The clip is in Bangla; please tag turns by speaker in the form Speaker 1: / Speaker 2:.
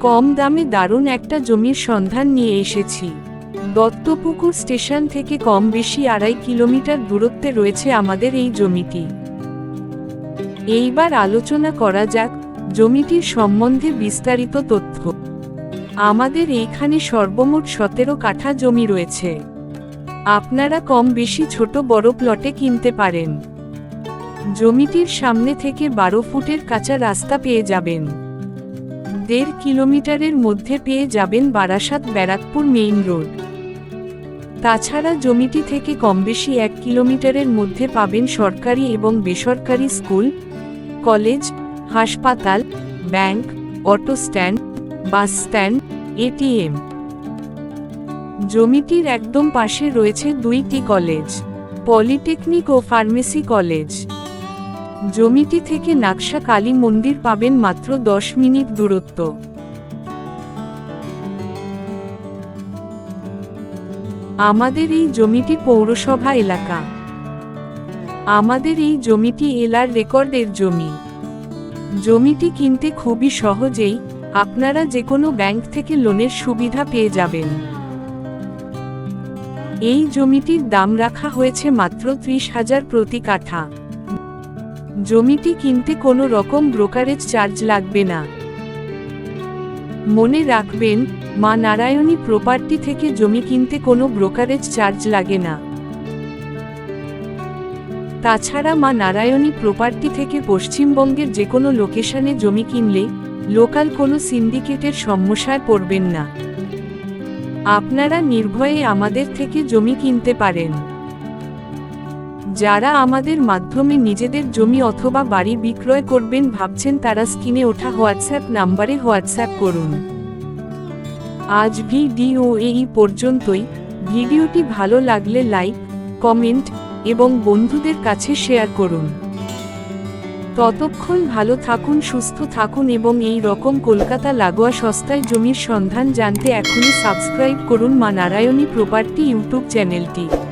Speaker 1: কম দামে দারুণ একটা জমির সন্ধান নিয়ে এসেছি। দত্তপুকুর স্টেশন থেকে কম বেশি আড়াই কিলোমিটার দূরত্বে রয়েছে আমাদের এই জমিটি। এইবার আলোচনা করা যাক জমিটির সম্বন্ধে বিস্তারিত তথ্য। আমাদের এইখানে সর্বমোট সতেরো কাঠা জমি রয়েছে। আপনারা কম বেশি ছোট বড় প্লটে কিনতে পারেন। জমিটির সামনে থেকে বারো ফুটের কাঁচা রাস্তা পেয়ে যাবেন। দেড় কিলোমিটারের মধ্যে পেয়ে যাবেন বারাসাত ব্যারাকপুর মেইন রোড। তাছাড়া জমিটি থেকে কম বেশি এক কিলোমিটারের মধ্যে পাবেন সরকারি এবং বেসরকারি স্কুল, কলেজ, হাসপাতাল, bank, auto stand, bus stand, ATM. জমিটির একদম পাশে রয়েছে দুইটি কলেজ, পলিটেকনিক ও ফার্মেসি কলেজ। জমিটি থেকে নাকশা কালী মন্দির পাবেন মাত্র দশ মিনিট দূরত্ব। আমাদের এই জমিটি পৌরসভা এলাকা। আমাদের এই জমিটি এলার রেকর্ডের জমি। জমিটি কিনতে খুবই সহজেই আপনারা যে কোনো ব্যাংক থেকে লোনের সুবিধা পেয়ে যাবেন। এই জমিটির দাম রাখা হয়েছে মাত্র ত্রিশ হাজার প্রতি কাঠা। জমিটি কিনতে কোনো রকম ব্রোকারেজ চার্জ লাগবে না। মনে রাখবেন, মা নারায়ণী প্রপার্টি থেকে জমি কিনতে কোনো ব্রোকারেজ চার্জ লাগে না। তাছাড়া মা নারায়ণী প্রপার্টি থেকে পশ্চিমবঙ্গের যে কোনো লোকেশনে জমি কিনলে লোকাল কোনো সিন্ডিকেটের সমস্যায় পড়বেন না। আপনারা নির্ভয়ে আমাদের থেকে জমি কিনতে পারেন। যারা আমাদের মাধ্যমে নিজেদের জমি অথবা বাড়ি বিক্রয় করবেন ভাবছেন তারা স্ক্রিনে ওঠা হোয়াটসঅ্যাপ নাম্বারে হোয়াটসঅ্যাপ করুন। আজ ভিডিও এই পর্যন্তই। ভিডিওটি ভালো লাগলে লাইক, কমেন্ট এবং বন্ধুদের কাছে শেয়ার করুন। ততক্ষণ ভালো থাকুন, সুস্থ থাকুন এবং এই রকম কলকাতা লাগোয়া সস্তায় জমির সন্ধান জানতে এখনই সাবস্ক্রাইব করুন মা নারায়ণী প্রপার্টি ইউটিউব চ্যানেলটি।